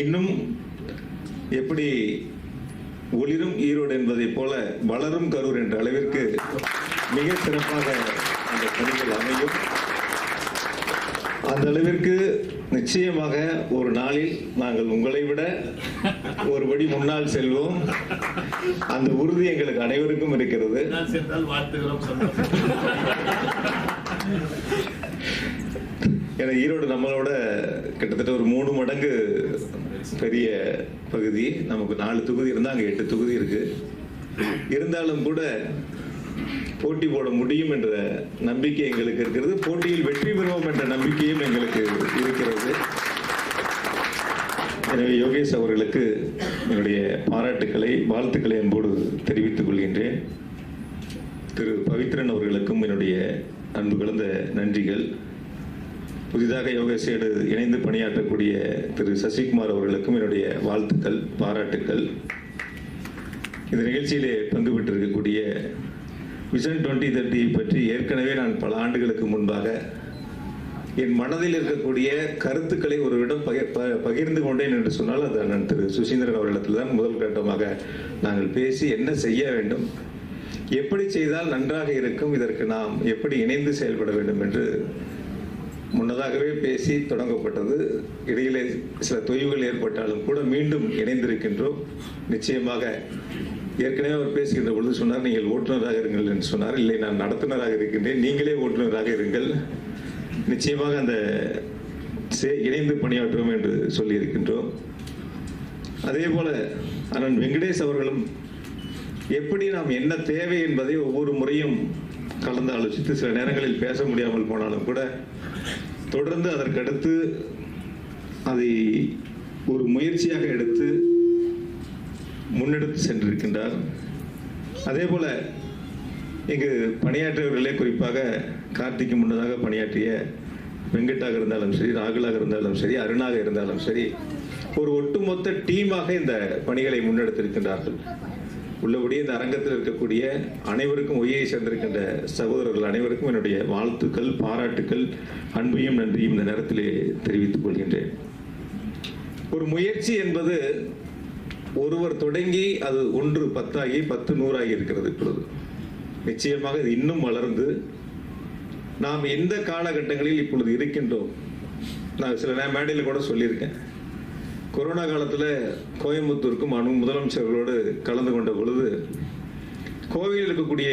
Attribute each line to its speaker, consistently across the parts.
Speaker 1: இன்னும் எப்படி ஒளிரும் ஈரோடு என்பதைப் போல வளரும் கரூர் என்ற அளவிற்கு மிக சிறப்பாக அந்த பணிகள் அமையும். அந்த அளவிற்கு நிச்சயமாக ஒரு நாளில் நாங்கள் உங்களை விட ஒருபடி முன்னால் செல்வோம். அந்த உறுதி எங்களுக்கு அனைவருக்கும் இருக்கிறது. ஏன்னா ஈரோடு நம்மளோட கிட்டத்தட்ட ஒரு மூணு மடங்கு பெரிய பகுதி நமக்கு நாலு தொகுதி இருந்தால் அங்கே எட்டு தொகுதி இருக்கு. இருந்தாலும் கூட போட்டி போட முடியும் என்ற நம்பிக்கை எங்களுக்கு இருக்கிறது. போட்டியில் வெற்றி பெறுவோம் என்ற நம்பிக்கையும் எங்களுக்கு இருக்கிறது. எனவே யோகேஷ் அவர்களுக்கு என்னுடைய பாராட்டுக்களை வாழ்த்துக்களை அன்போடு தெரிவித்துக் கொள்கின்றேன். திரு பவித்ரன் அவர்களுக்கும் என்னுடைய அன்பு கலந்த நன்றிகள். புதிதாக யோகேஷோடு இணைந்து பணியாற்றக்கூடிய திரு சசிகுமார் அவர்களுக்கும் என்னுடைய வாழ்த்துக்கள் பாராட்டுக்கள். இந்த நிகழ்ச்சியிலே பங்கு பெற்றிருக்கக்கூடிய விஷன் டுவெண்ட்டி தேர்ட்டியை பற்றி ஏற்கனவே நான் பல ஆண்டுகளுக்கு முன்பாக என் மனதில் இருக்கக்கூடிய கருத்துக்களை ஒருவிடம் பகிர் ப- பகிர்ந்து கொண்டேன் என்று சொன்னால் அது நான் திரு சுசீந்திரன் அவர்களிடத்தில் தான் முதல் கட்டமாக நாங்கள் பேசி என்ன செய்ய வேண்டும் எப்படி செய்தால் நன்றாக இருக்கும் இதற்கு நாம் எப்படி இணைந்து செயல்பட வேண்டும் என்று முன்னதாகவே பேசி தொடங்கப்பட்டது. இடையிலே சில தொய்வுகள் ஏற்பட்டாலும் கூட மீண்டும் இணைந்திருக்கின்றோம். நிச்சயமாக ஏற்கனவே அவர் பேசுகின்ற பொழுது சொன்னார் நீங்கள் ஓட்டுநராக இருங்கள் என்று சொன்னார். இல்லை நான் நடத்துனராக இருக்கின்றேன். நீங்களே ஓட்டுநராக இருங்கள். நிச்சயமாக அந்த இணைந்து பணியாற்றுவோம் என்று சொல்லியிருக்கின்றோம். அதே போல அண்ணன் வெங்கடேஷ் அவர்களும் எப்படி நாம் என்ன தேவை என்பதை ஒவ்வொரு முறையும் கலந்து ஆலோசித்து சில நேரங்களில் பேச முடியாமல் போனாலும் கூட தொடர்ந்து அதற்கடுத்து அதை ஒரு முயற்சியாக எடுத்து முன்னெடுத்து சென்றிருக்கின்றார். அதே போல இங்கு பணியாற்றியவர்களே குறிப்பாக கார்த்திக்கு முன்னதாக பணியாற்றிய வெங்கட்டாக இருந்தாலும் சரி ராகுலாக இருந்தாலும் சரி அருணாக இருந்தாலும் சரி ஒரு ஒட்டுமொத்த டீமாக இந்த பணிகளை முன்னெடுத்திருக்கின்றார்கள். உள்ளபடி இந்த அரங்கத்தில் இருக்கக்கூடிய அனைவருக்கும் உயிரை சேர்ந்திருக்கின்ற சகோதரர்கள் அனைவருக்கும் என்னுடைய வாழ்த்துக்கள் பாராட்டுக்கள் அன்பையும் நன்றியும் இந்த நேரத்திலே தெரிவித்துக் கொள்கின்றேன். ஒரு முயற்சி என்பது ஒருவர் தொடங்கி அது ஒன்று பத்தாகி பத்து நூறாகி இருக்கிறது இப்பொழுது. நிச்சயமாக இது இன்னும் வளர்ந்து நாம் எந்த காலகட்டங்களில் இப்பொழுது இருக்கின்றோம்? நான் சில நேரம் மேடையில் கூட சொல்லியிருக்கேன். கொரோனா காலத்தில் கோயம்புத்தூருக்கும் அனு முதலமைச்சர்களோடு கலந்து கொண்ட பொழுது கோவையில் இருக்கக்கூடிய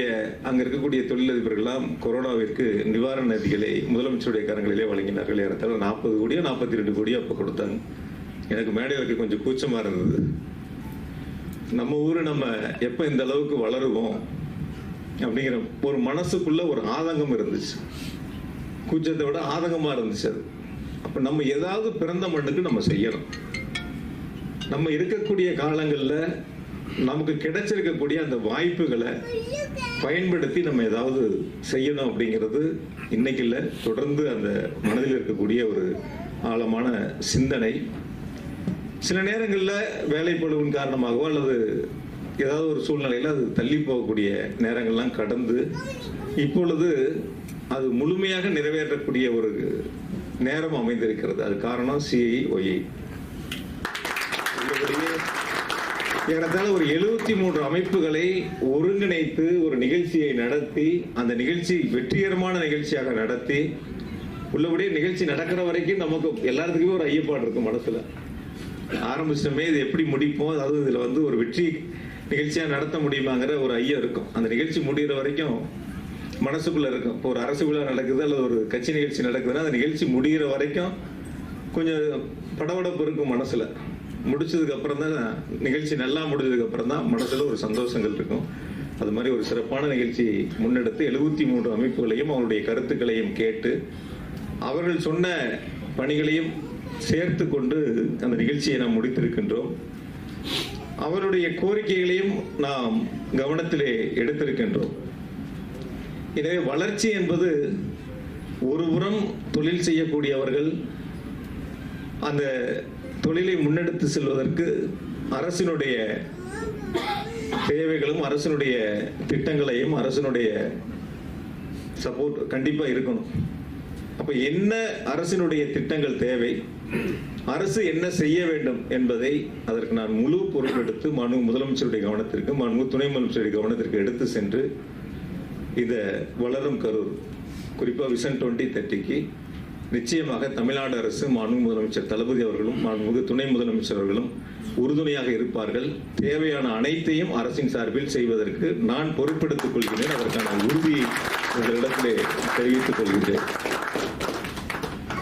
Speaker 1: அங்கே இருக்கக்கூடிய தொழிலதிபர்கள்லாம் கொரோனாவிற்கு நிவாரண நிதிகளை முதலமைச்சருடைய கரங்களிலே வழங்கினார்கள். ஏறத்தால் நாற்பது கோடியோ நாற்பத்தி ரெண்டு கோடியோ அப்போ கொடுத்தாங்க. எனக்கு மேடையில் கொஞ்சம் கூச்சமாக இருந்தது. நம்ம ஊர் நம்ம எப்போ இந்த அளவுக்கு வளருவோம் அப்படிங்கிற ஒரு மனசுக்குள்ள ஒரு ஆதங்கம் இருந்துச்சு. கூச்சத்தை விட ஆதங்கமாக இருந்துச்சு அது. அப்போ நம்ம ஏதாவது பிறந்த மண்ணுக்கு நம்ம செய்யணும். நம்ம இருக்கக்கூடிய காலங்களில் நமக்கு கிடைச்சிருக்கக்கூடிய அந்த வாய்ப்புகளை பயன்படுத்தி நம்ம ஏதாவது செய்யணும் அப்படிங்கிறது இன்னைக்கு இல்லை. தொடர்ந்து அந்த மனதில் இருக்கக்கூடிய ஒரு ஆழமான சிந்தனை. சில நேரங்களில் வேலைப்பழுவின் காரணமாகவோ அல்லது ஏதாவது ஒரு சூழ்நிலையில் அது தள்ளி போகக்கூடிய நேரங்கள்லாம் கடந்து இப்பொழுது அது முழுமையாக நிறைவேற்றக்கூடிய ஒரு நேரம் அமைந்திருக்கிறது. அது காரணம் சிஐஒய் ஏறத்தாழ ஒரு எழுபத்தி மூன்று அமைப்புகளை ஒருங்கிணைத்து ஒரு நிகழ்ச்சியை நடத்தி அந்த நிகழ்ச்சி வெற்றிகரமான நிகழ்ச்சியாக நடத்தி உள்ளபடியே நிகழ்ச்சி நடக்கிற வரைக்கும் நமக்கு எல்லாத்துக்குமே ஒரு ஐயப்பாடு இருக்கும் மனசுல. ஆரம்பிச்சிட்டோமே இது எப்படி முடிப்போம் அதாவது இதுல வந்து ஒரு வெற்றி நிகழ்ச்சியா நடத்த முடியுமாங்கிற ஒரு ஐயம் இருக்கும். அந்த நிகழ்ச்சி முடிகிற வரைக்கும் மனசுக்குள்ள இருக்கும். இப்போ ஒரு அரசு விழா நடக்குது அல்லது ஒரு கட்சி நிகழ்ச்சி நடக்குதுன்னா அந்த நிகழ்ச்சி முடிகிற வரைக்கும் கொஞ்சம் படபடப்பு இருக்கும் மனசுல. முடிச்சதுக்கு அப்புறம் தான் நிகழ்ச்சி நல்லா முடிஞ்சதுக்கு அப்புறம் தான் மனசுல ஒரு சந்தோஷங்கள் இருக்கும். அது மாதிரி ஒரு சிறப்பான நிகழ்ச்சி முன்னெடுத்து எழுபத்தி மூன்று அமைப்புகளையும் அவருடைய கருத்துக்களையும் கேட்டு அவர்கள் சொன்ன பணிகளையும் சேர்த்து கொண்டு அந்த நிகழ்ச்சியை நாம் முடித்திருக்கின்றோம். அவருடைய கோரிக்கைகளையும் நாம் கவனத்திலே எடுத்திருக்கின்றோம். எனவே வளர்ச்சி என்பது ஒருபுறம் தொழில் செய்யக்கூடியவர்கள் அந்த தொழிலை முன்னெடுத்து செல்வதற்கு அரசினுடைய தேவைகளும் அரசினுடைய திட்டங்களையும் அரசினுடைய சப்போர்ட் கண்டிப்பா இருக்கணும். அப்ப என்ன அரசினுடைய திட்டங்கள் தேவை? அரசு என்ன செய்ய வேண்டும் என்பதை அதற்கு நான் முழு பொறுப்பெடுத்து மனு முதலமைச்சருடைய கவனத்திற்கு மனு துணை முதலமைச்சருடைய கவனத்திற்கு எடுத்து சென்று இதை வளரும் கரூர் குறிப்பாக விசன் டுவெண்ட்டி தேர்ட்டிக்கு நிச்சயமாக தமிழ்நாடு அரசு மாண்பு முதலமைச்சர் தளபதி அவர்களும் மாண்புமிகு துணை முதலமைச்சர் அவர்களும் உறுதுணையாக இருப்பார்கள். தேவையான அனைத்தையும் அரசின் சார்பில் செய்வதற்கு நான் பொறுப்பெடுத்துக் கொள்கிறேன். அதற்கான உறுதியை உங்களிடத்திலே தெரிவித்துக் கொள்கிறேன்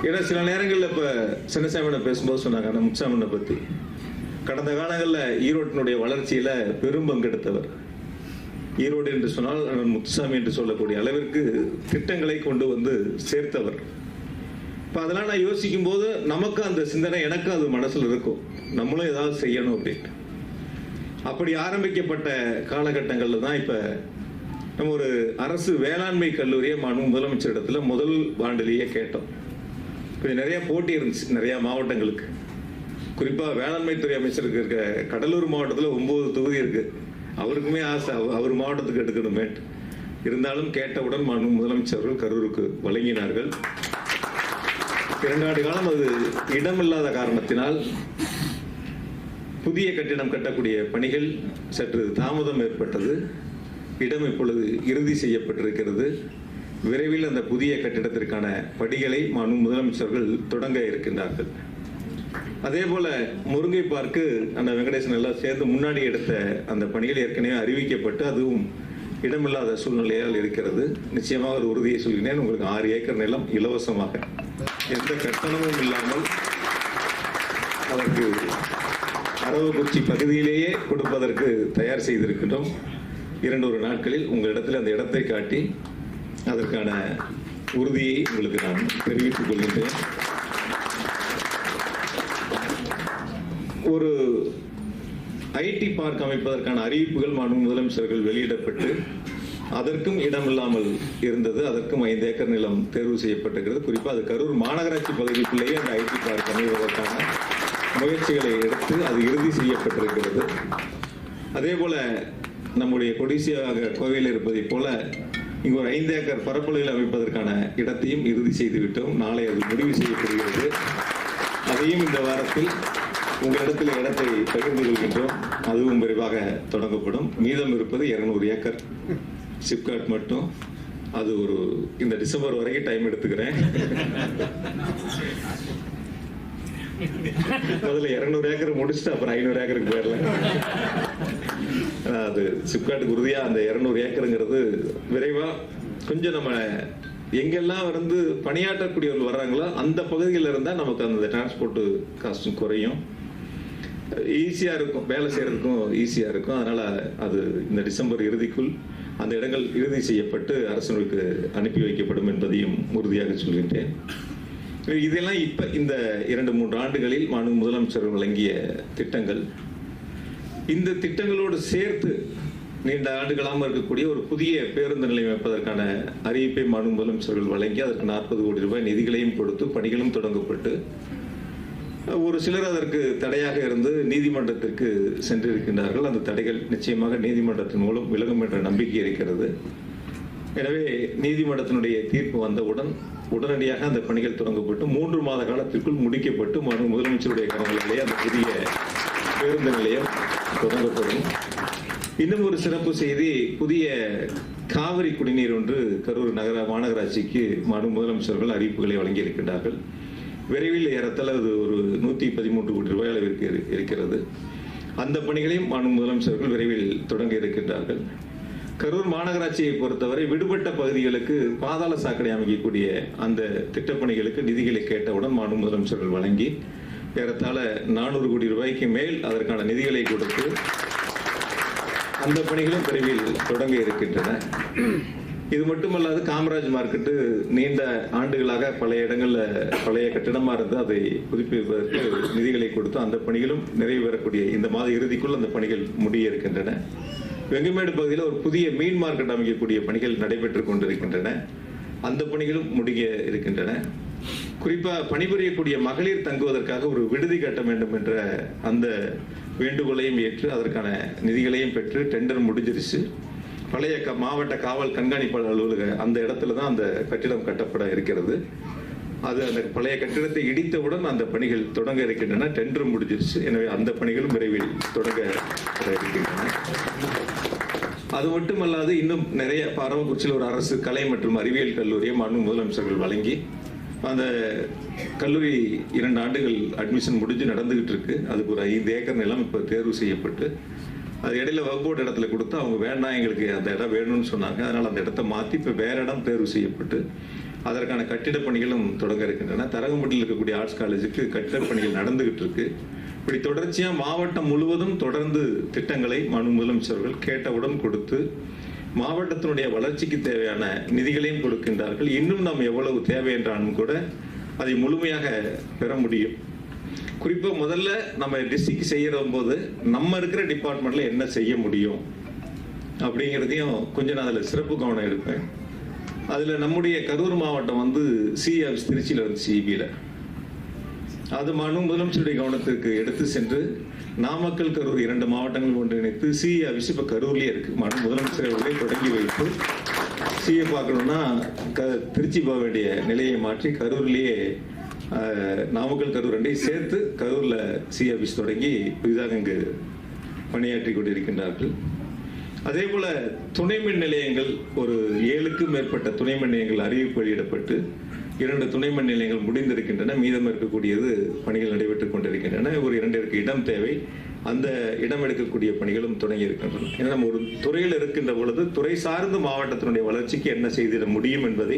Speaker 1: ஏன்னா சில நேரங்களில் இப்போ சின்னசாமியிட பேசும்போது சொன்னாங்க அந்த முத்துசாமினை பற்றி கடந்த காலங்களில் ஈரோட்டினுடைய வளர்ச்சியில் பெரும் பங்கெடுத்தவர். ஈரோடு என்று சொன்னால் முத்துசாமி என்று சொல்லக்கூடிய அளவிற்கு திட்டங்களை கொண்டு வந்து சேர்த்தவர். இப்போ அதெல்லாம் நான் யோசிக்கும் போது நமக்கு அந்த சிந்தனை எனக்கும் அது மனசில் இருக்கும். நம்மளும் ஏதாவது செய்யணும் அப்படின்ட்டு. அப்படி ஆரம்பிக்கப்பட்ட காலகட்டங்களில் தான் இப்போ நம்ம ஒரு அரசு வேளாண்மை கல்லூரியை மனு முதலமைச்சர் இடத்துல முதல் ஆண்டிலேயே கேட்டோம். கொஞ்சம் நிறைய போட்டி இருந்துச்சு நிறையா மாவட்டங்களுக்கு. குறிப்பாக வேளாண்மைத்துறை அமைச்சருக்கு இருக்க கடலூர் மாவட்டத்தில் ஒம்பது தொகுதி இருக்குது அவருக்குமே ஆசை அவ- அவர் மாவட்டத்துக்கு எடுக்கணுமேட்டு இருந்தாலும் கேட்டவுடன் மனு முதலமைச்சர்கள் கரூருக்கு வழங்கினார்கள். இரண்டாண்டு காலம் அது இடமில்லாத காரணத்தினால் புதிய கட்டிடம் கட்டக்கூடிய பணிகள் சற்று தாமதம் ஏற்பட்டது. இடம் இப்பொழுது இறுதி செய்யப்பட்டிருக்கிறது. விரைவில் அந்த புதிய கட்டிடத்திற்கான படிகளை மாண்பு முதலமைச்சர்கள் தொடங்க இருக்கின்றார்கள். அதே போல முருங்கை பார்க்கு அந்த வெங்கடேசன் எல்லாம் சேர்ந்து முன்னாடி எடுத்த அந்த பணிகள் ஏற்கனவே அறிவிக்கப்பட்டு அதுவும் இடமில்லாத சூழ்நிலையால் இருக்கிறது. நிச்சயமாக ஒரு உறுதியை சொல்கிறேன். உங்களுக்கு ஆறு ஏக்கர் நிலம் இலவசமாக. எந்த கட்டணமும் இல்லாமல் அதற்கு அரவக்குறிச்சி பகுதியிலேயே கொடுப்பதற்கு தயார் செய்திருக்கின்றோம். இரண்டொரு நாட்களில் உங்களிடத்தில் அந்த இடத்தை காட்டி அதற்கான உறுதியை உங்களுக்கு நான் தெரிவித்துக் கொள்கின்றேன். ஒரு ஐடி பார்க் அமைப்பதற்கான அறிவிப்புகள் மாநில முதலமைச்சர்கள் வெளியிடப்பட்டு அதற்கும் இடமில்லாமல் இருந்தது. அதற்கும் ஐந்து ஏக்கர் நிலம் தேர்வு செய்யப்பட்டிருக்கிறது. குறிப்பாக அது கரூர் மாநகராட்சி பகுதிக்குள்ளேயே அந்த ஐடி பார்க் அமைவதற்கான முயற்சிகளை எடுத்து அது இறுதி செய்யப்பட்டிருக்கிறது. அதே போல நம்முடைய கொடிசியாக கோவையில் இருப்பதைப் போல இங்கு ஒரு ஐந்து ஏக்கர் பரப்பளவில் அமைப்பதற்கான இடத்தையும் இறுதி செய்துவிட்டோம். நாளை அது முடிவு செய்யப்படுகிறது. அதையும் இந்த வாரத்தில் உங்களிடத்தில் இடத்தை பகிர்ந்து கொள்கின்றோம். அதுவும் விரைவாக தொடங்கப்படும். மீதம் இருப்பது இருநூறு ஏக்கர். சிப்காட் மட்டும். அது ஒரு இந்த டிசம்பர் வரைக்கும் டைம் எடுத்துக்கிறேன். முதல்ல இரநூறு ஏக்கர் முடிச்சுட்டு அப்புறம் ஐநூறு ஏக்கருக்கு போயிடலாம். அது சிப்காட்டுக்கு உறுதியாக அந்த இரநூறு ஏக்கருங்கிறது விரைவாக கொஞ்சம் நம்ம எங்கெல்லாம் வந்து பணியாற்றக்கூடியவர்கள் வர்றாங்களோ அந்த பகுதியில் இருந்தால் நமக்கு அந்த டிரான்ஸ்போர்ட்டு காஸ்டும் குறையும். ஈஸியாக இருக்கும். வேலை செய்கிறதுக்கும் ஈஸியாக இருக்கும். அதனால் அது இந்த டிசம்பர் இறுதிக்குள் அந்த இடங்கள் இறுதி செய்யப்பட்டு அரசனுக்கு அனுப்பி வைக்கப்படும் என்பதையும் உறுதியாக சொல்கின்றேன். இதெல்லாம் இப்ப இந்த இரண்டு மூன்று ஆண்டுகளில் மாநில முதலமைச்சர் வழங்கிய திட்டங்கள். இந்த திட்டங்களோடு சேர்த்து நீண்ட ஆண்டுகளாக இருக்கக்கூடிய ஒரு புதிய பேருந்து நிலையம் அமைப்பதற்கான அறிவிப்பை மாநில முதலமைச்சர்கள் வழங்கி அதற்கு நாற்பது கோடி ரூபாய் நிதிகளையும் கொடுத்து பணிகளும் தொடங்கப்பட்டு ஒரு சிலர் அதற்கு தடையாக இருந்து நீதிமன்றத்திற்கு சென்றிருக்கின்றார்கள். அந்த தடைகள் நிச்சயமாக நீதிமன்றத்தின் மூலம் விலகும் என்ற நம்பிக்கை இருக்கிறது. எனவே நீதிமன்றத்தினுடைய தீர்ப்பு வந்தவுடன் உடனடியாக அந்த பணிகள் தொடங்கப்பட்டு மூன்று மாத காலத்திற்குள் முடிக்கப்பட்டு மனு முதலமைச்சருடைய கரங்களிலே அந்த புதிய பேருந்து நிலையம் தொடங்கப்படும். இன்னும் ஒரு சிறப்பு செய்தி புதிய காவிரி குடிநீர் ஒன்று கரூர் நகர மாநகராட்சிக்கு மாண்பு முதலமைச்சர்கள் அறிவிப்புகளை வழங்கியிருக்கின்றார்கள். விரைவில் ஏறத்தாழ அது ஒரு நூற்றி பதிமூன்று கோடி ரூபாய் அளவிற்கு இருக்கிறது. அந்த பணிகளையும் மாநில முதலமைச்சர்கள் விரைவில் தொடங்க இருக்கின்றார்கள். கரூர் மாநகராட்சியை பொறுத்தவரை விடுபட்ட பகுதிகளுக்கு பாதாள சாக்கடை அமைக்கக்கூடிய அந்த திட்டப்பணிகளுக்கு நிதிகளை கேட்டவுடன் மாநில முதலமைச்சர்கள் வழங்கி ஏறத்தாழ நானூறு கோடி ரூபாய்க்கு மேல் அதற்கான நிதிகளை கொடுத்து அந்த பணிகளும் விரைவில் தொடங்க இருக்கின்றன. இது மட்டுமல்லாது காமராஜ் மார்க்கெட்டு நீண்ட ஆண்டுகளாக பல இடங்களில் பழைய கட்டிடமாக இருந்து அதை புதுப்பிப்பதற்கு நிதிகளை கொடுத்து அந்த பணிகளும் நிறைவு பெறக்கூடிய இந்த மாத இறுதிக்குள் அந்த பணிகள் முடிய இருக்கின்றன வெங்கமேடு பகுதியில் ஒரு புதிய மீன் மார்க்கெட் அமைக்கக்கூடிய பணிகள் நடைபெற்று கொண்டிருக்கின்றன. அந்த பணிகளும் முடிய இருக்கின்றன. குறிப்பாக பணிபுரியக்கூடிய மகளிர் தங்குவதற்காக ஒரு விடுதி கட்ட வேண்டும் என்ற அந்த வேண்டுகோளையும் ஏற்று அதற்கான நிதிகளையும் பெற்று டெண்டர் முடிஞ்சிருச்சு. பழைய க- மாவட்ட காவல் கண்காணிப்பாளர் அலுவலக அந்த இடத்துல தான் அந்த கட்டிடம் கட்டப்பட இருக்கிறது. அது அந்த பழைய கட்டிடத்தை இடித்தவுடன் அந்த பணிகள் தொடங்க இருக்கின்றன. டெண்டர் முடிஞ்சிருச்சு. எனவே அந்த பணிகளும் விரைவில் தொடங்க இருக்கின்றன. அது மட்டுமல்லாது இன்னும் நிறைய பாரவக்குறிச்சியில் ஒரு அரசு கலை மற்றும் அறிவியல் கல்லூரியை மாண்பு முதலமைச்சர்கள் வழங்கி அந்த கல்லூரி இரண்டு ஆண்டுகள் அட்மிஷன் முடிஞ்சு நடந்துகிட்டு இருக்கு. அதுக்கு ஒரு ஐந்து ஏக்கர் நிலம் இப்போ தேர்வு செய்யப்பட்டு அது இடையில வகுப்போடு இடத்துல கொடுத்து அவங்க வேண்டாம் எங்களுக்கு அந்த இடம் வேணும்னு சொன்னாங்க. அதனால் அந்த இடத்த மாற்றி இப்போ வேற இடம் தேர்வு செய்யப்பட்டு அதற்கான கட்டிட பணிகளும் தொடங்க இருக்கின்றன. தரகம்பட்டியில் இருக்கக்கூடிய ஆர்ட்ஸ் காலேஜுக்கு கட்டிட பணிகள் நடந்துகிட்டு இருக்கு. இப்படி தொடர்ச்சியாக மாவட்டம் முழுவதும் தொடர்ந்து திட்டங்களை மனு முதலமைச்சர்கள் கேட்டவுடன் கொடுத்து மாவட்டத்தினுடைய வளர்ச்சிக்கு தேவையான நிதிகளையும் கொடுக்கின்றார்கள். இன்னும் நாம் எவ்வளவு தேவை என்றாலும் கூட அதை முழுமையாக பெற முடியும். குறிப்பாக முதல்ல நம்ம டிஸ்ட்ரிக்ட் செய்கிற போது நம்ம இருக்கிற டிபார்ட்மெண்ட்ல என்ன செய்ய முடியும் அப்படிங்கிறதையும் கொஞ்சம் நான் அதில் சிறப்பு கவனம் எடுப்பேன். அதில் நம்முடைய கரூர் மாவட்டம் வந்து சி ஆஃபீஸ் திருச்சியில் வந்து சிபியில் அது மனு முதலமைச்சருடைய கவனத்திற்கு எடுத்து சென்று நாமக்கல் கரூர் இரண்டு மாவட்டங்கள் ஒன்றிணைத்து சி ஆஃபீஸ் இப்போ கரூர்லேயே இருக்கு. மனு முதலமைச்சர் தொடங்கி வைத்து சிஏ பார்க்கணும்னா க திருச்சி போக வேண்டிய நிலையை மாற்றி கரூர்லேயே நாமக்கல் கரூர் ரெண்டையும் சேர்த்து கரூரில் சி ஆஃபீஸ் தொடங்கி புதிதாக இங்கு பணியாற்றி கொண்டிருக்கின்றார்கள். அதே போல துணை மின் நிலையங்கள் ஒரு ஏழுக்கும் மேற்பட்ட துணை மின் நிலையங்கள் அறிவிப்பு வெளியிடப்பட்டு இரண்டு துணை மின் நிலையங்கள் முடிந்திருக்கின்றன. மீதம் இருக்கக்கூடியது பணிகள் நடைபெற்றுக் கொண்டிருக்கின்றன. ஒரு இரண்டிற்கு இடம் தேவை. அந்த இடம் எடுக்கக்கூடிய பணிகளும் தொடங்கி இருக்கின்றன ஏன்னா நம்ம ஒரு துறையில் இருக்கின்ற பொழுது துறை சார்ந்த மாவட்டத்தினுடைய வளர்ச்சிக்கு என்ன செய்திட முடியும் என்பதை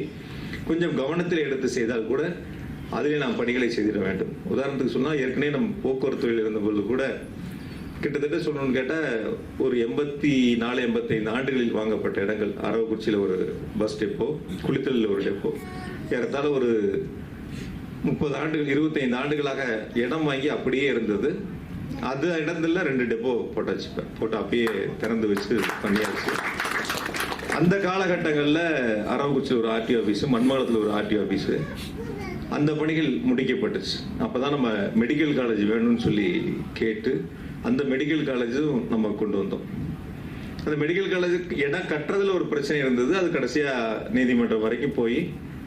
Speaker 1: கொஞ்சம் கவனத்தில் எடுத்து செய்தால் கூட அதிலே நாம் பணிகளை செய்திட வேண்டும். உதாரணத்துக்கு சொன்னால் ஏற்கனவே நம் போக்குவரத்து துறையில் இருந்த பொழுது கூட கிட்டத்தட்ட சொல்லணும்னு கேட்டால் ஒரு எண்பத்தி நாலு எண்பத்தைந்து ஆண்டுகளில் வாங்கப்பட்ட இடங்கள். அரவக்குறிச்சியில் ஒரு பஸ் டெப்போ குளித்தலில் ஒரு டெப்போ. ஏறத்தாழ ஒரு முப்பது ஆண்டுகள் இருபத்தைந்து ஆண்டுகளாக இடம் வாங்கி அப்படியே இருந்தது. அது இடத்துல ரெண்டு டெப்போ போட்டாச்சு போட்டு அப்பயே திறந்து வச்சு பண்ணியாச்சு. அந்த காலகட்டங்களில் அரவக்குறிச்சியில் ஒரு ஆர்டி ஆஃபீஸு மண்மலத்தில் ஒரு ஆர்டி ஆஃபீஸு அந்த பணிகள் முடிக்கப்பட்டுச்சு. அப்போ தான் நம்ம மெடிக்கல் காலேஜ் வேணும்னு சொல்லி கேட்டு அந்த மெடிக்கல் காலேஜும் நம்ம கொண்டு வந்தோம். அந்த மெடிக்கல் காலேஜுக்கு இடம் கட்டுறதுல ஒரு பிரச்சனை இருந்தது. அது கடைசியாக நீதிமன்றம் வரைக்கும் போய்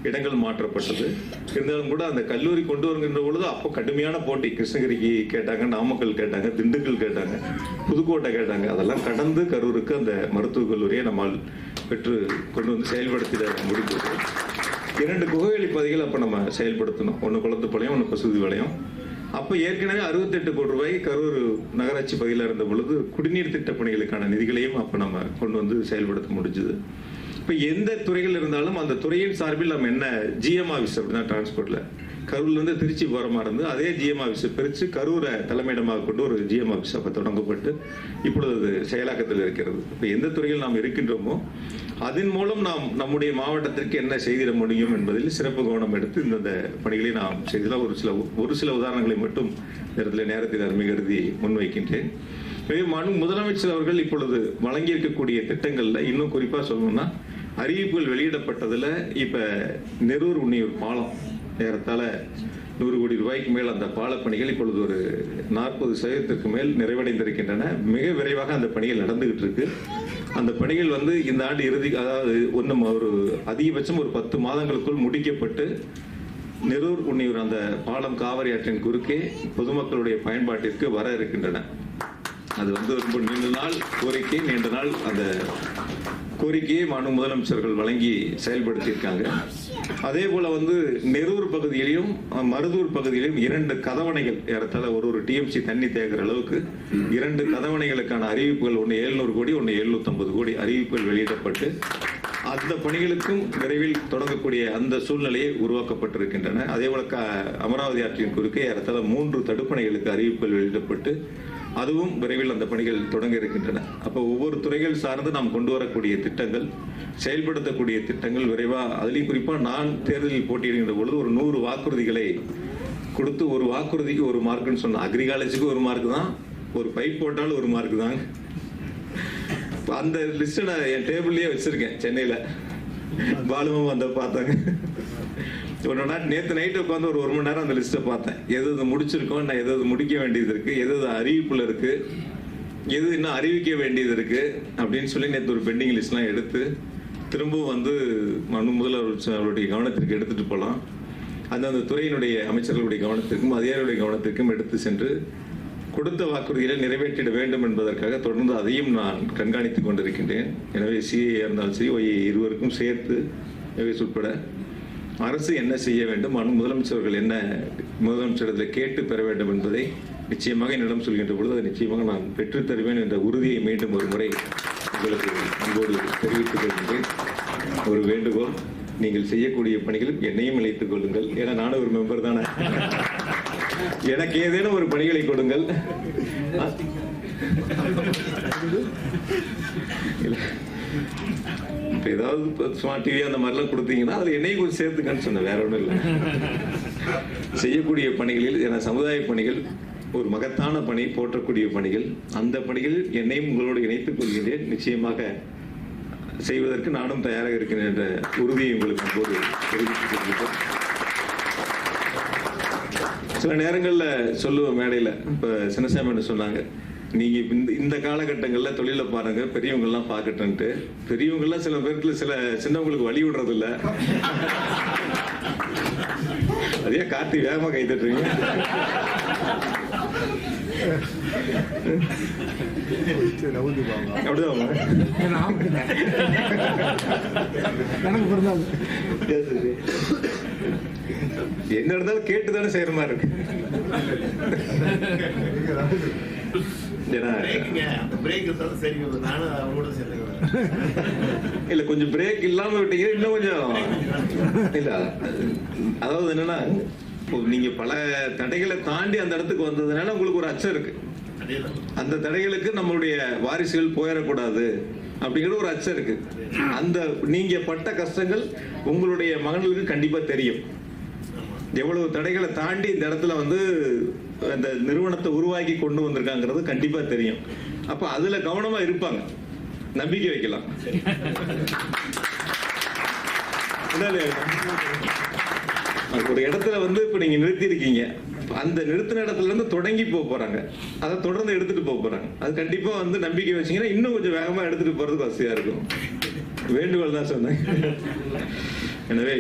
Speaker 1: இடங்கள் மாற்றப்பட்டது. இருந்தாலும் கூட அந்த கல்லூரி கொண்டு வருகின்ற பொழுது அப்போ கடுமையான போட்டி. கிருஷ்ணகிரிக்கு கேட்டாங்க நாமக்கல் கேட்டாங்க திண்டுக்கல் கேட்டாங்க புதுக்கோட்டை கேட்டாங்க. அதெல்லாம் கடந்து கரூருக்கு அந்த மருத்துவக் கல்லூரியை நம்மால் பெற்று கொண்டு வந்து செயல்படுத்திட முடிந்தது. இரண்டு குகைவெளி பகுதிகள் அப்போ நம்ம செயல்படுத்தணும். ஒன்று குளத்துப்பாளையம் ஒன்று பசுதிபாளையம் அப்போ ஏற்கனவே அறுபத்தெட்டு கோடி ரூபாய் கரூர் நகராட்சி பகுதியில் இருந்த பொழுது குடிநீர் திட்ட பணிகளுக்கான நிதிகளையும் அப்போ நம்ம கொண்டு வந்து செயல்படுத்த முடிஞ்சுது. இப்போ எந்த துறைகள் இருந்தாலும் அந்த துறையின் சார்பில் நம்ம என்ன ஜிஎம் ஆஃபீஸ் அப்படின்னா டிரான்ஸ்போர்ட்டில் கரூர்லேருந்து திருச்சி போகிற மாதிரி இருந்து அதே ஜிஎம் ஆஃபீஸை பிரித்து கரூரை தலைமையிடமாக கொண்டு ஒரு ஜிஎம் ஆஃபீஸ் அப்போ தொடங்கப்பட்டு இப்பொழுது செயலாக்கத்தில் இருக்கிறது. இப்போ எந்த துறையில் நாம் இருக்கின்றோமோ அதன் மூலம் நாம் நம்முடைய மாவட்டத்திற்கு என்ன செய்திட முடியும் என்பதில் சிறப்பு கவனம் எடுத்து இந்த பணிகளை நாம் செய்தால் ஒரு சில ஒரு சில உதாரணங்களை மட்டும் நேரத்தில் நேரத்தில் அருமை கருதி முன்வைக்கின்றேன். மனு முதலமைச்சர் அவர்கள் இப்பொழுது வழங்கி இருக்கக்கூடிய இன்னும் குறிப்பாக சொல்லணும்னா அறிவிப்புகள் வெளியிடப்பட்டதில் இப்போ நெரூர் உன்னியூர் பாலம் நேரத்தால் நூறு கோடி ரூபாய்க்கு மேல் அந்த பாலப்பணிகள் இப்பொழுது ஒரு நாற்பது சதவீதத்திற்கு மேல் நிறைவடைந்திருக்கின்றன. மிக விரைவாக அந்த பணிகள் நடந்துகிட்டு இருக்கு. அந்த பணிகள் வந்து இந்த ஆண்டு இறுதி அதாவது ஒன்றும் ஒரு அதிகபட்சம் ஒரு பத்து மாதங்களுக்குள் முடிக்கப்பட்டு நெரூர் உன்னியூர் அந்த பாலம் காவிரி ஆற்றின் குறுக்கே பொதுமக்களுடைய பயன்பாட்டிற்கு வர இருக்கின்றன. அது வந்து ரொம்ப நீண்ட நாள் கோரிக்கை நீண்ட நாள் அந்த கோரிக்கையை மாநில முதலமைச்சர்கள் வழங்கி செயல்படுத்தியிருக்காங்க. அதே போல வந்து நெரூர் பகுதியிலையும் மருதூர் பகுதியிலையும் இரண்டு கதவணைகள் ஏறத்தாழ ஒரு ஒரு டிஎம்சி தண்ணி தேங்குற அளவுக்கு இரண்டு கதவணைகளுக்கான அறிவிப்புகள் ஒன்று எழுநூறு கோடி ஒன்று எழுநூத்தம்பது கோடி அறிவிப்புகள் வெளியிடப்பட்டு அந்த பணிகளுக்கும் விரைவில் தொடங்கக்கூடிய அந்த சூழ்நிலையை உருவாக்கப்பட்டிருக்கின்றன. அதே போல அமராவதி ஆற்றின் குறுக்கே ஏறத்தாழ மூன்று தடுப்பணைகளுக்கு அறிவிப்புகள் வெளியிடப்பட்டு அதுவும் விரைவில் அந்த பணிகள் தொடங்க இருக்கின்றன. அப்போ ஒவ்வொரு துறைகள் சார்ந்து நாம் கொண்டு வரக்கூடிய திட்டங்கள் செயல்படுத்தக்கூடிய திட்டங்கள் விரைவாக அதுலேயும் குறிப்பாக நான் தேர்தலில் போட்டியிடுகின்ற பொழுது ஒரு நூறு வாக்குறுதிகளை கொடுத்து ஒரு வாக்குறுதிக்கு ஒரு மார்க்குன்னு சொன்னேன் அக்ரிகாலஜிக்கு ஒரு மார்க் தான் ஒரு பைப் போட்டாலும் ஒரு மார்க் தான் அந்த லிஸ்ட்டை நான் என் டேபிள்லேயே வச்சுருக்கேன் சென்னையில். பாலுவும் வந்த பார்த்தாங்க. ஒரு நேற்று நைட்டு உட்காந்து ஒரு ஒரு மணி நேரம் அந்த லிஸ்ட்டை பார்த்தேன். எது எது முடிச்சிருக்கோம்? நான் எது எது முடிக்க வேண்டியது இருக்குது எது எது அறிவிப்பில் இருக்குது எது இன்னும் அறிவிக்க வேண்டியது இருக்குது அப்படின்னு சொல்லி நேற்று ஒரு பெண்டிங் லிஸ்ட்லாம் எடுத்து திரும்பவும் வந்து மனு முதல்வர் அவருடைய கவனத்திற்கு எடுத்துகிட்டு போகலாம் அந்தந்த துறையினுடைய அமைச்சர்களுடைய கவனத்திற்கும் அதிகாரிகளுடைய கவனத்திற்கும் எடுத்து சென்று கொடுத்த வாக்குறுதிகளை நிறைவேற்றிட வேண்டும் என்பதற்காக தொடர்ந்து அதையும் நான் கண்காணித்துக் கொண்டிருக்கின்றேன். எனவே சிஏ இருந்தாலும் சரி ஒய் இருவருக்கும் சேர்த்து எனவே உட்பட அரசு என்ன செய்ய வேண்டும்? அனு முதலமைச்சர்கள் என்ன முதலமைச்சரிடத்தில் கேட்டு பெற வேண்டும் என்பதை நிச்சயமாக என்னிடம் சொல்கின்ற பொழுது அதை நிச்சயமாக நான் பெற்றுத் தருவேன் என்ற உறுதியை மீண்டும் ஒரு முறை உங்களுக்கு அன்போடு தெரிவித்துக் கொள்கின்றேன். ஒரு வேண்டுகோள் நீங்கள் செய்யக்கூடிய பணிகள் என்னையும் இணைத்துக் கொள்ளுங்கள். ஏன்னா நானும் ஒரு மெம்பர் தானே. எனக்கு ஏதேனும் ஒரு பணிகளை கொடுங்கள். இப்ப ஏதாவது ஸ்மார்ட் டிவி அந்த மாதிரிலாம் கொடுத்தீங்கன்னா அதுல என்னையும் கொஞ்சம் சேர்த்துக்கன்னு சொன்னேன் வேற ஒன்றும் இல்லை. செய்யக்கூடிய பணிகளில் என சமுதாய பணிகள் ஒரு மகத்தான பணி போற்றக்கூடிய பணிகள் அந்த பணிகளில் என்னையும் உங்களோடு இணைத்துக் கொள்கின்றேன். நிச்சயமாக செய்வதற்கு நானும் தயாராக இருக்கிறேன் என்ற உறுதியை உங்களுக்கு அன்போடு தெரிவித்துக் சில நேரங்களில் சொல்லுவோம் மேடையில் இப்போ சின்னசாமி சொன்னாங்க நீங்க இப்ப இந்த இந்த காலகட்டங்கள்ல தொழிலை பாருங்க பெரியவங்க எல்லாம் பாக்கட்டும்ட்டு பெரியவங்க எல்லாம் சில பேருக்கு சில சின்னவங்களுக்கு வழி விடுறது இல்ல அதே கார்த்தி வேகமா கை தட்டுறீங்க. என்ன இருந்தாலும் கேட்டுதானே செய்யற மாதிரி இருக்கு. இல்ல கொஞ்சம் பிரேக் இல்லாம விட்டீங்க இன்னும் கொஞ்சம் இல்ல அதாவது என்னன்னா நீங்க பல தடைகளை தாண்டி அந்த இடத்துக்கு வந்ததுனால உங்களுக்கு ஒரு அச்சம் இருக்கு. அந்த தடைகளுக்கு நம்மளுடைய வாரிசுகள் போயிடக்கூடாது அப்படிங்கிற ஒரு அச்சம் இருக்கு. அந்த நீங்க பட்ட கஷ்டங்கள் உங்களுடைய மகன்களுக்கு கண்டிப்பா தெரியும். எவ்வளவு தடைகளை தாண்டி இந்த இடத்துல வந்து அந்த நிறுவனத்தை உருவாக்கி கொண்டு வந்திருக்காங்கிறது கண்டிப்பா தெரியும். அப்ப அதுல கவனமா இருப்பாங்க. நம்பிக்கை வைக்கலாம். ஒரு இடத்துல வந்து இப்ப நீங்க நிறுத்தி இருக்கீங்க அந்த நிறுத்தின இடத்துல இருந்து தொடங்கி போக போறாங்க. அதை தொடர்ந்து எடுத்துட்டு போக போறாங்க. அது கண்டிப்பா வந்து நம்பிக்கை வச்சீங்கன்னா இன்னும் கொஞ்சம் வேகமா எடுத்துட்டு போறதுக்கு வசதியா இருக்கும். வேண்டுகோள் தான் சொன்னேன். எனவே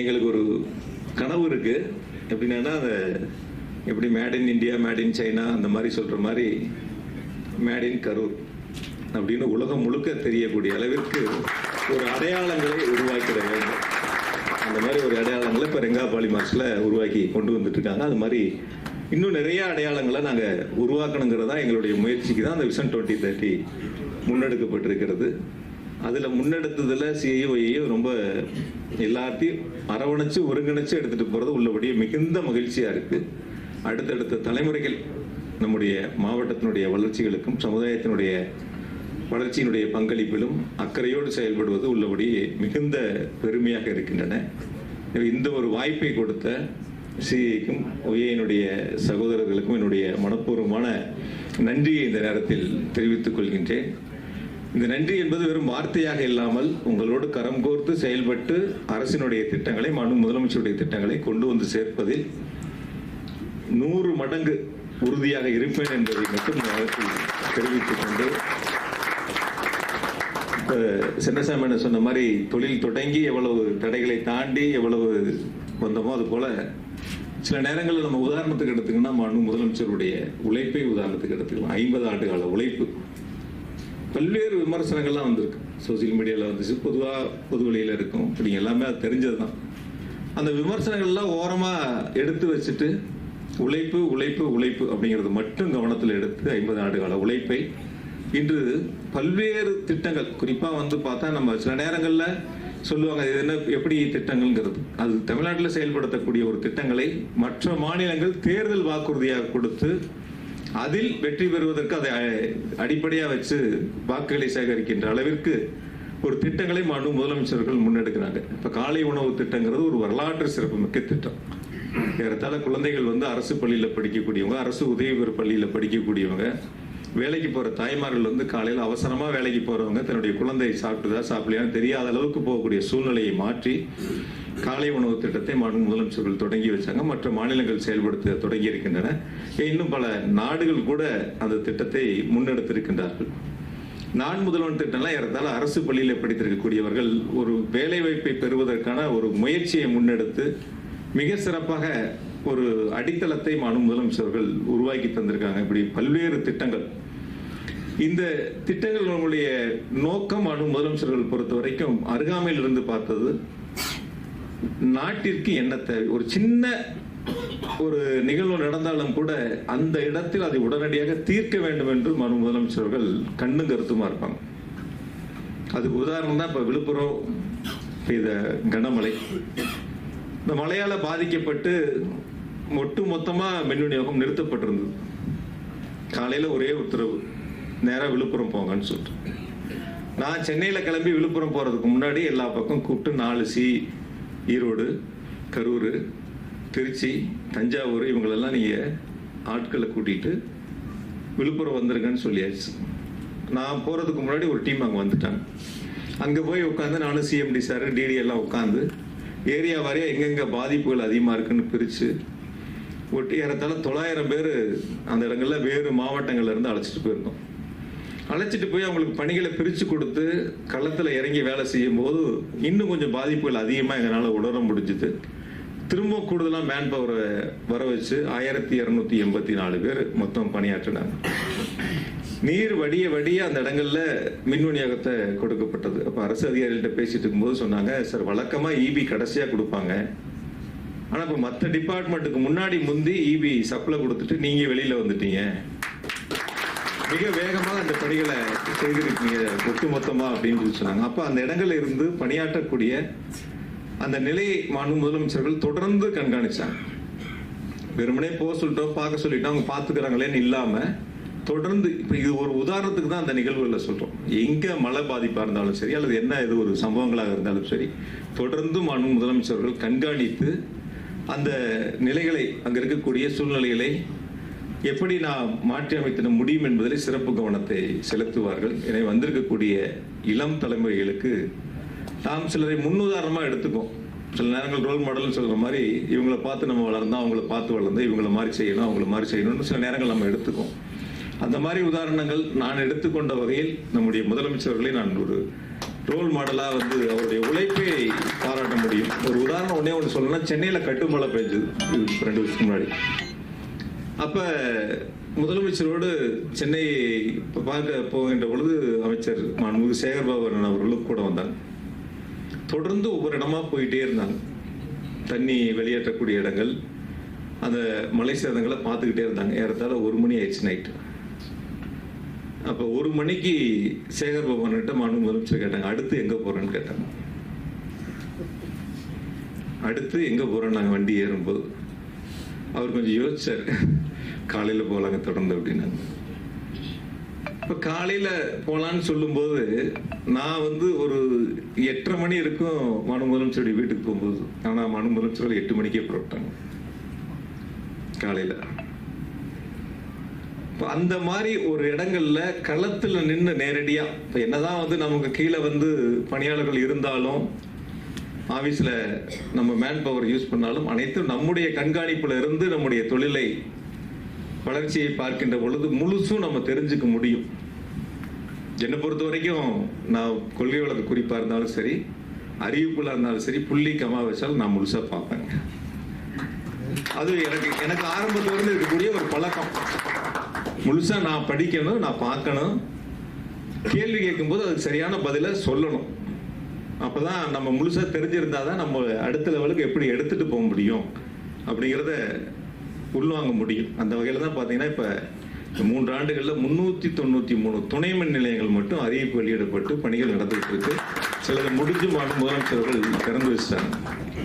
Speaker 1: எங்களுக்கு ஒரு கனவு இருக்கு. எப்படின்னா அந்த எப்படி made in India made in China அந்த மாதிரி சொல்கிற மாதிரி மேட் இன் கரூர் அப்படின்னு உலகம் முழுக்க தெரியக்கூடிய அளவிற்கு ஒரு அடையாளங்களை உருவாக்கிட வேண்டும். அந்த மாதிரி ஒரு அடையாளங்களை இப்போ ரெங்காபாளி மார்க்ஸில் உருவாக்கி கொண்டு வந்துட்டுருக்காங்க. அது மாதிரி இன்னும் நிறைய அடையாளங்களை நாங்கள் உருவாக்கணுங்கிறதா எங்களுடைய முயற்சிக்கு தான் அந்த விஷன் டுவெண்ட்டி தேர்ட்டி முன்னெடுக்கப்பட்டிருக்கிறது. அதில் முன்னெடுத்ததில் சிஐஓயையும் ரொம்ப எல்லாத்தையும் அரவணைச்சு ஒருங்கிணைச்சு எடுத்துகிட்டு போகிறது உள்ளபடியே மிகுந்த மகிழ்ச்சியாக இருக்குது அடுத்தடுத்த தலைமுறைகள் நம்முடைய மாவட்டத்தினுடைய வளர்ச்சிகளுக்கும் சமுதாயத்தினுடைய வளர்ச்சியினுடைய பங்களிப்பிலும் அக்கறையோடு செயல்படுவது உள்ளபடி மிகுந்த பெருமையாக இருக்கின்றன. இந்த ஒரு வாய்ப்பை கொடுத்த சிஐக்கும் ஒய்யனுடைய சகோதரர்களுக்கும் என்னுடைய மனப்பூர்வமான நன்றியை இந்த நேரத்தில் தெரிவித்துக் கொள்கின்றேன். இந்த நன்றி என்பது வெறும் வார்த்தையாக இல்லாமல் உங்களோடு கரம் கோர்த்து செயல்பட்டு அரசினுடைய திட்டங்களை மனு முதலமைச்சருடைய திட்டங்களை கொண்டு வந்து சேர்ப்பதில் நூறு மடங்கு உறுதியாக இருப்பேன் என்பதை மட்டும் இந்த தெரிவித்துக் கொண்டு இப்ப சின்னசாமி சொன்ன மாதிரி தொழில் தொடங்கி எவ்வளவு தடைகளை தாண்டி எவ்வளவு வந்தோமோ அது போல சில நேரங்களில் நம்ம உதாரணத்துக்கு எடுத்துக்கணும்னா மனு முதலமைச்சருடைய உழைப்பை உதாரணத்துக்கு எடுத்துக்கலாம். ஐம்பது ஆண்டு கால உழைப்பு. பல்வேறு விமர்சனங்கள்லாம் வந்திருக்கு. சோசியல் மீடியாவில் வந்துச்சு. பொதுவாக பொது வழியில் இருக்கும். இப்படி எல்லாமே அது தெரிஞ்சது தான் அந்த விமர்சனங்கள்லாம் ஓரமாக எடுத்து வச்சுட்டு உழைப்பு உழைப்பு உழைப்பு அப்படிங்கிறது மட்டும் கவனத்தில் எடுத்து ஐம்பது ஆண்டு கால உழைப்பை இன்று பல்வேறு திட்டங்கள் குறிப்பாக வந்து பார்த்தா நம்ம சில நேரங்களில் சொல்லுவாங்க இது என்ன எப்படி திட்டங்கள்ங்கிறது? அது தமிழ்நாட்டில் செயல்படுத்தக்கூடிய ஒரு திட்டங்களை மற்ற மாநிலங்கள் தேர்தல் வாக்குறுதியாக கொடுத்து அதில் வெற்றி பெறுவதற்கு அதை அடிப்படையாக வச்சு வாக்குகளை சேகரிக்கின்ற அளவிற்கு ஒரு திட்டங்களை மாண்பு முதலமைச்சர்கள் முன்னெடுக்கிறாங்க. இப்போ காலை உணவு திட்டங்கிறது ஒரு வரலாற்று சிறப்புமிக்க திட்டம். ஏறத்தாழ குழந்தைகள் வந்து அரசு பள்ளியில் படிக்கக்கூடியவங்க அரசு உதவி பெறும் பள்ளியில் படிக்கக்கூடியவங்க. வேலைக்கு போகிற தாய்மார்கள் வந்து காலையில் அவசரமாக வேலைக்கு போகிறவங்க தன்னுடைய குழந்தையை சாப்பிட்டுதா சாப்பிடலையான்னு தெரியாத அளவுக்கு போகக்கூடிய சூழ்நிலையை மாற்றி காலை உணவு திட்டத்தை மாநில முதலமைச்சர்கள் தொடங்கி வச்சாங்க. மற்ற மாநிலங்கள் செயல்படுத்த தொடங்கி இருக்கின்றன. இன்னும் பல நாடுகள் கூட அந்த திட்டத்தை முன்னெடுத்திருக்கின்றார்கள். நான் முதல்வன் திட்டம்லாம் ஏறத்தாழ அரசு பள்ளியில் படித்திருக்கக்கூடியவர்கள் ஒரு வேலைவாய்ப்பை பெறுவதற்கான ஒரு முயற்சியை முன்னெடுத்து மிக சிறப்பாக ஒரு அடித்தளத்தை மாணவ முதலமைச்சர்கள் உருவாக்கி தந்திருக்காங்க. இப்படி பல்வேறு திட்டங்கள். இந்த திட்டங்களுடைய நோக்கம் அணு முதலமைச்சர்கள் பொறுத்த வரைக்கும் அருகாமையில் இருந்து பார்த்தது. நாட்டிற்கு என்ன தேவை? ஒரு சின்ன ஒரு நிகழ்வு நடந்தாலும் கூட அந்த இடத்தில் அதை உடனடியாக தீர்க்க வேண்டும் என்று மனு முதலமைச்சர்கள் கண்ணும் கருத்துமா இருப்பாங்க. அதுக்கு உதாரணம் தான் இப்ப விழுப்புரம் பெய்த கனமழை. இந்த மழையால பாதிக்கப்பட்டு ஒட்டு மொத்தமா மின் விநியோகம் நிறுத்தப்பட்டிருந்தது. காலையில ஒரே உத்தரவு நேராக விழுப்புரம் போங்கன்னு சொல்லிட்டு. நான் சென்னையில் கிளம்பி விழுப்புரம் போகிறதுக்கு முன்னாடி எல்லா பக்கம் கூப்பிட்டு நாலு சி ஈரோடு கரூர் திருச்சி தஞ்சாவூர் இவங்களெல்லாம் நீங்கள் ஆட்களை கூட்டிகிட்டு விழுப்புரம் வந்துருங்கன்னு சொல்லியாச்சு. நான் போகிறதுக்கு முன்னாடி ஒரு டீம் அங்கே வந்துட்டாங்க. அங்கே போய் உட்காந்து நானும் சிஎம்டி சார் டிடி எல்லாம் உட்காந்து ஏரியா வாரியா எங்கெங்க பாதிப்புகள் அதிகமா இருக்குன்னு பிரிச்சு ஒட்டி ஏறத்தாழ தொள்ளாயிரம் பேர் அந்த இடங்கள்ல வேறு மாவட்டங்கள்ல இருந்து அழைச்சிட்டு போயிருந்தோம். அழைச்சிட்டு போய் அவங்களுக்கு பணிகளை பிரித்து கொடுத்து களத்தில் இறங்கி வேலை செய்யும் போது இன்னும் கொஞ்சம் பாதிப்புகள் அதிகமாக எங்களால் உணர முடிஞ்சுது. திரும்ப கூடுதலாக மேன் பவரை வர வச்சு ஆயிரத்தி இரநூத்தி எண்பத்தி நாலு பேர் மொத்தம் பணியாற்றினாங்க. நீர் வடிய வடிய அந்த இடங்கள்ல மின் விநியோகத்தை கொடுக்கப்பட்டது. அப்போ அரசு அதிகாரிகள்ட்ட பேசிட்டு இருக்கும்போது சொன்னாங்க சார் வழக்கமாக இபி கடைசியாக கொடுப்பாங்க. ஆனால் இப்போ மற்ற டிபார்ட்மெண்ட்டுக்கு முன்னாடி முந்தி இபி சப்ளை கொடுத்துட்டு நீங்கள் வெளியில் வந்துட்டீங்க. மிக வேகமாக அந்த பணிகளை செய்திருக்கீங்க ஒட்டுமொத்தமா அப்படின்னு சொல்லி சொன்னாங்க. அப்ப அந்த இடங்கள்ல இருந்து பணியாற்றக்கூடிய அந்த நிலையை மாநில முதலமைச்சர்கள் தொடர்ந்து கண்காணிச்சாங்க. வெறுமனே போக சொல்லிட்டோம் பார்க்க சொல்லிட்டோம் அவங்க பார்த்துக்கிறாங்களேன்னு இல்லாம தொடர்ந்து இப்போ இது ஒரு உதாரணத்துக்கு தான் அந்த நிகழ்வுகளில் சொல்கிறோம் எங்கே மழை பாதிப்பாக இருந்தாலும் சரி அல்லது என்ன இது ஒரு சம்பவங்களாக இருந்தாலும் சரி தொடர்ந்து மாநில முதலமைச்சர்கள் கண்காணித்து அந்த நிலைகளை அங்கே இருக்கக்கூடிய சூழ்நிலைகளை எப்படி நான் மாற்றி அமைத்திட முடியும் என்பதில் சிறப்பு கவனத்தை செலுத்துவார்கள். எனவே வந்திருக்கக்கூடிய இளம் தலைமுறைகளுக்கு நாம் சிலரை முன்னுதாரணமாக எடுத்துக்கோம் சில நேரங்கள் ரோல் மாடல்னு சொல்கிற மாதிரி இவங்கள பார்த்து நம்ம வளர்ந்தோம் அவங்கள பார்த்து வளர்ந்து இவங்கள மாதிரி செய்யணும் அவங்கள மாதிரி செய்யணும்னு சில நேரங்கள் நம்ம எடுத்துக்கோம் அந்த மாதிரி உதாரணங்கள் நான் எடுத்துக்கொண்ட வகையில் நம்முடைய முதலமைச்சர்களை நான் ஒரு ரோல் மாடலா வந்து அவருடைய உழைப்பை பாராட்ட முடியும். ஒரு உதாரணம் ஒன்னே ஒன்று சொல்லணும்னா சென்னையில கட்டுமழை பெஞ்சது ரெண்டு வருஷத்துக்கு முன்னாடி. அப்ப முதலமைச்சரோடு சென்னை பார்க்க போகின்ற பொழுது அமைச்சர் மாண்புமிகு சேகர் அவர்களும் கூட வந்தாங்க. தொடர்ந்து ஒவ்வொரு இடமா போயிட்டே இருந்தாங்க. தண்ணி வெளியேற்றக்கூடிய இடங்கள் அந்த மலை சேதங்களை பார்த்துக்கிட்டே இருந்தாங்க. ஏறத்தாழ ஒரு மணி ஆயிடுச்சு நைட்டு அப்போ ஒரு மணிக்கு சேகர் பவன்கிட்ட மனு முதலமைச்சர் கேட்டாங்க அடுத்து எங்க போறேன்னு கேட்டாங்க. அடுத்து எங்க போறோம் நாங்கள் வண்டி ஏறும்போது அவர் கொஞ்சம் யோசிச்சார். காலையில் போகலாங்க தொடர்ந்து அப்படின்னாங்க. இப்போ காலையில் போகலான்னு சொல்லும்போது நான் வந்து ஒரு எட்டரை மணி இருக்கும் மனு முதலமைச்சருடைய வீட்டுக்கு போகும்போது. ஆனால் மனு முதலமைச்சர் எட்டு மணிக்கே புறப்பட்டாங்க. காலையில். இப்போ அந்த மாதிரி ஒரு இடங்கள்ல களத்துல நின்று நேரடியா இப்போ என்னதான் வந்து நமக்கு கீழே வந்து பணியாளர்கள் இருந்தாலும் ஆஃபீஸில் நம்ம மேன் பவர் யூஸ் பண்ணாலும் அனைத்தும் நம்முடைய கண்காணிப்பில் இருந்து நம்முடைய தொழிலை வளர்ச்சியை பார்க்கின்ற பொழுது முழுசும் நம்ம தெரிஞ்சுக்க முடியும். என்னை பொறுத்த வரைக்கும் நான் கொள்கை வழக்கு குறிப்பாக இருந்தாலும் சரி அறிவிப்புலாக இருந்தாலும் சரி புள்ளி கமா வச்சாலும் நான் முழுசாக பார்ப்பேங்க அது எனக்கு எனக்கு ஆரம்பத்திலிருந்து இருக்கக்கூடிய ஒரு பழக்கம். முழுசா நான் படிக்கணும் நான் பார்க்கணும். கேள்வி கேட்கும்போது அதுக்கு சரியான பதிலை சொல்லணும். அப்பதான் நம்ம முழுசா தெரிஞ்சிருந்தாதான் நம்ம அடுத்த லெவலுக்கு எப்படி எடுத்துட்டு போக முடியும் அப்படிங்கிறத உள்வாங்க முடியும். அந்த வகையில தான் பாத்தீங்கன்னா இப்ப மூன்று ஆண்டுகள்ல முன்னூத்தி தொண்ணூத்தி மூணு துணை மின் நிலையங்கள் மட்டும் அறிவிப்பு வெளியிடப்பட்டு பணிகள் நடந்துட்டு இருக்கு. சிலது முடிஞ்சு மாநில முதலமைச்சர்கள் திறந்து வச்சிட்டாங்க.